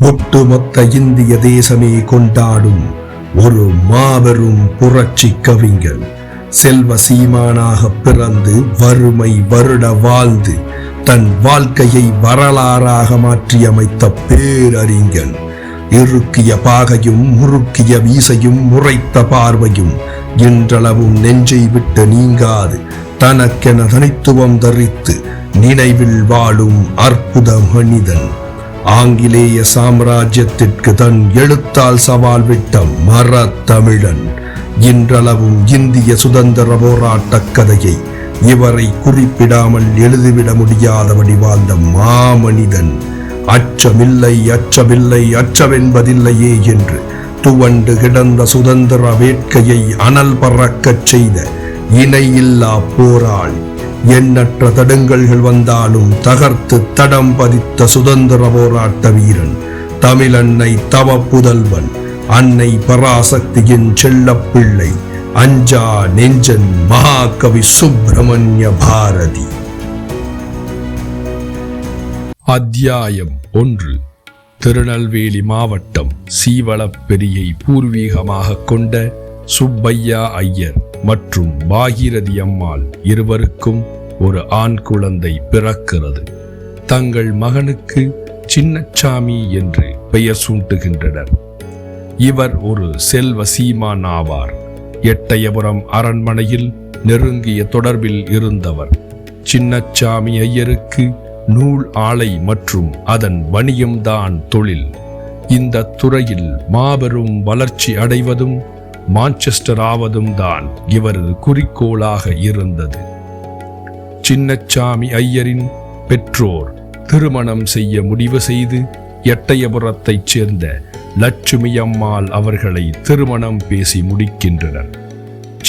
ஒட்டுமொத்த இந்திய தேசமே கொண்டாடும் ஒரு மாபெரும் புரட்சி கவிஞன். செல்வ சீமானாக பிறந்து வறுமை வருட வாழ்ந்து தன் வாழ்க்கையை வரலாறாக மாற்றியமைத்த பேரறிஞன். இறுக்கிய பாகையும் முறுக்கிய வீசையும் முறைத்த பார்வையும் இன்றளவும் நெஞ்சை விட்டு நீங்காது தனக்கென தனித்துவம் தரித்து நினைவில் வாழும் அற்புத மனிதன். ஆங்கிலேய சாம்ராஜ்யத்திற்கு தன் எழுத்தால் சவால் விட்ட மரத்தமிழன். இன்றளவும் இந்திய சுதந்திர போராட்ட கதையை இவரை குறிப்பிடாமல் எழுதிவிட முடியாதபடி வாழ்ந்த மாமனிதன். அச்சமில்லை அச்சமில்லை அச்சமென்பதில்லையே என்று துவண்டு கிடந்த சுதந்திர வேட்கையை அனல் பறக்கச் செய்த இணையில்லா போராள் எண்ணற்ற தடங்கல்கள் வந்தாலும் தகர்த்து தடம் பதித்த சுதந்திர போராட்ட வீரன் தமிழன்னை தவ புதல்வன் அன்னை பராசக்தியின் செல்லப்பிள்ளை அஞ்சா நெஞ்சன் மகாகவி சுப்பிரமணிய பாரதி. அத்தியாயம் ஒன்று. திருநெல்வேலி மாவட்டம் சீவளப்பெரியை பூர்வீகமாக கொண்ட சுப்பையா ஐயர் மற்றும் பாகீரதி அம்மாள் இருவருக்கும் ஒரு ஆண் குழந்தை பிறக்கிறது. தங்கள் மகனுக்கு சின்னச்சாமி என்று பெயர் சூட்டுகின்றனர். இவர் ஒரு செல்வ சீமான் ஆவார் எட்டயபுரம் அரண்மனையில் நெருங்கிய தொடர்பில் இருந்தவர். சின்னச்சாமி ஐயருக்கு நூல் ஆலை மற்றும் அதன் வணியம்தான் தொழில். இந்த துறையில் மாபெரும் வளர்ச்சி அடைவதும் மான்செஸ்டர் ஆவதும் தான் இவரது குறிக்கோளாக இருந்தது. சின்னச்சாமி ஐயரின் பெற்றோர் திருமணம் செய்ய முடிவு செய்து எட்டயபுரத்தைச் சேர்ந்த லட்சுமி அம்மாள் அவர்களை திருமணம் பேசி முடிக்கின்றனர்.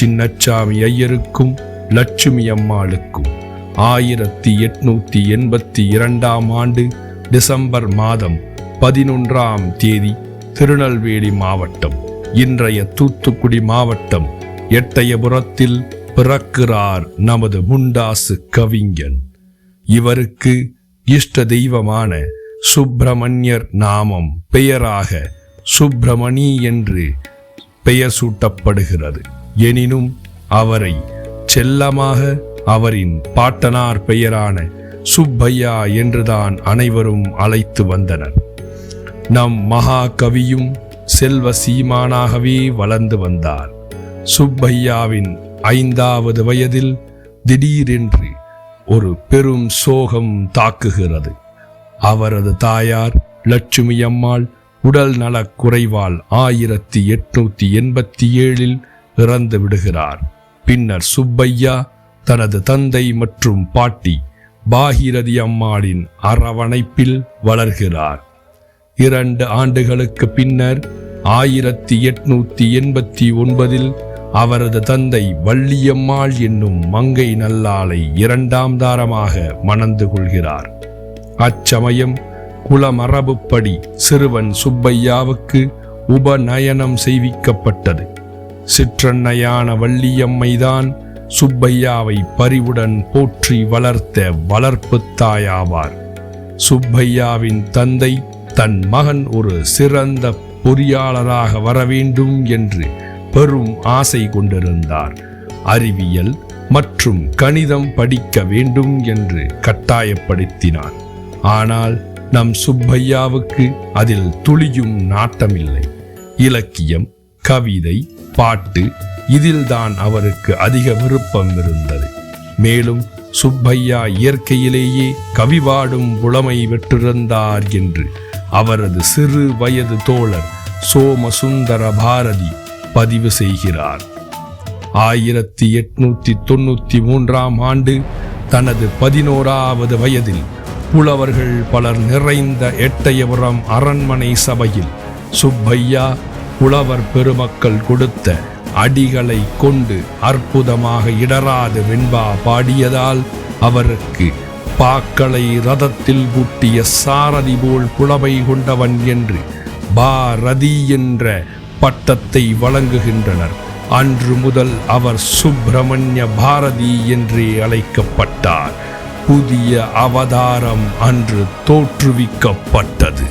சின்னச்சாமி ஐயருக்கும் லட்சுமி அம்மாளுக்கும் ஆயிரத்தி எட்நூத்தி எண்பத்தி இரண்டாம் ஆண்டு டிசம்பர் மாதம் பதினொன்றாம் தேதி திருநெல்வேலி மாவட்டம் இன்றைய தூத்துக்குடி மாவட்டம் எட்டயபுரத்தில் பிறக்கிறார் நமது முண்டாசு கவிஞன். இவருக்கு இஷ்ட தெய்வமான சுப்பிரமணியர் நாமம் பெயராக சுப்பிரமணி என்று பெயர் சூட்டப்படுகிறது. எனினும் அவரை செல்லமாக அவரின் பாட்டனார் பெயரான சுப்பையா என்றுதான் அனைவரும் அழைத்து வந்தனர். நம் மகாகவியும் செல்வ சீமானாகவே வளர்ந்து வந்தார். சுப்பையாவின் ஐந்தாவது வயதில் திடீரென்று ஒரு பெரும் சோகம் தாக்குகிறது. அவரது தாயார் லட்சுமி அம்மாள் உடல் நலக் குறைவால் ஆயிரத்தி எட்நூத்தி எண்பத்தி ஏழில் இறந்து விடுகிறார். பின்னர் சுப்பையா தனது தந்தை மற்றும் பாட்டி பாகிரதி அம்மாளின் அரவணைப்பில் வளர்கிறார். இரண்டு ஆண்டுகளுக்கு பின்னர் ஆயிரத்தி எட்நூத்தி எண்பத்தி ஒன்பதில் அவரது தந்தை வள்ளியம்மாள் என்னும் மங்கை நல்லாளை இரண்டாம் தாரமாக மணந்து கொள்கிறார். அச்சமயம் குலமரபுப்படி சிறுவன் சுப்பையாவுக்கு உபநயனம் செய்விக்கப்பட்டது. சிற்றன்னையான வள்ளியம்மைதான் சுப்பையாவை பரிவுடன் போற்றி வளர்த்த வளர்ப்பு தாயாவார். சுப்பையாவின் தந்தை தன் மகன் ஒரு சிறந்த பொறியாளராக வர வேண்டும் என்று பெரும் ஆசை கொண்டிருந்தார். அறிவியல் மற்றும் கணிதம் படிக்க வேண்டும் என்று கட்டாயப்படுத்தினார். ஆனால் நம் சுப்பையாவுக்கு அதில் துளியும் நாட்டமில்லை. இலக்கியம் கவிதை பாட்டு இதில்தான் அவருக்கு அதிக விருப்பம் இருந்தது. மேலும் சுப்பையா இயற்கையிலேயே கவிபாடும் புலமை பெற்றிருந்தார் என்று அவரது சிறு வயது தோழர் சோமசுந்தர பாரதி பதிவு செய்கிறார். ஆயிரத்தி எட்நூத்தி தொண்ணூத்தி மூன்றாம் ஆண்டு தனது பதினோராவது வயதில் புலவர்கள் பலர் நிறைந்த எட்டயபுரம் அரண்மனை சபையில் சுப்பையா புலவர் பெருமக்கள் கொடுத்த அடிகளை கொண்டு அற்புதமாக இடராது வெண்பா பாடியதால் அவருக்கு பாக்களை ரதத்தில் பூட்டிய சாரதி போல் புலமை கொண்டவன் என்று பாரதி என்ற பட்டத்தை வழங்குகின்றனர். அன்று முதல் அவர் சுப்பிரமணிய பாரதி என்றே அழைக்கப்பட்டார். புதிய அவதாரம் அன்று தோற்றுவிக்கப்பட்டது.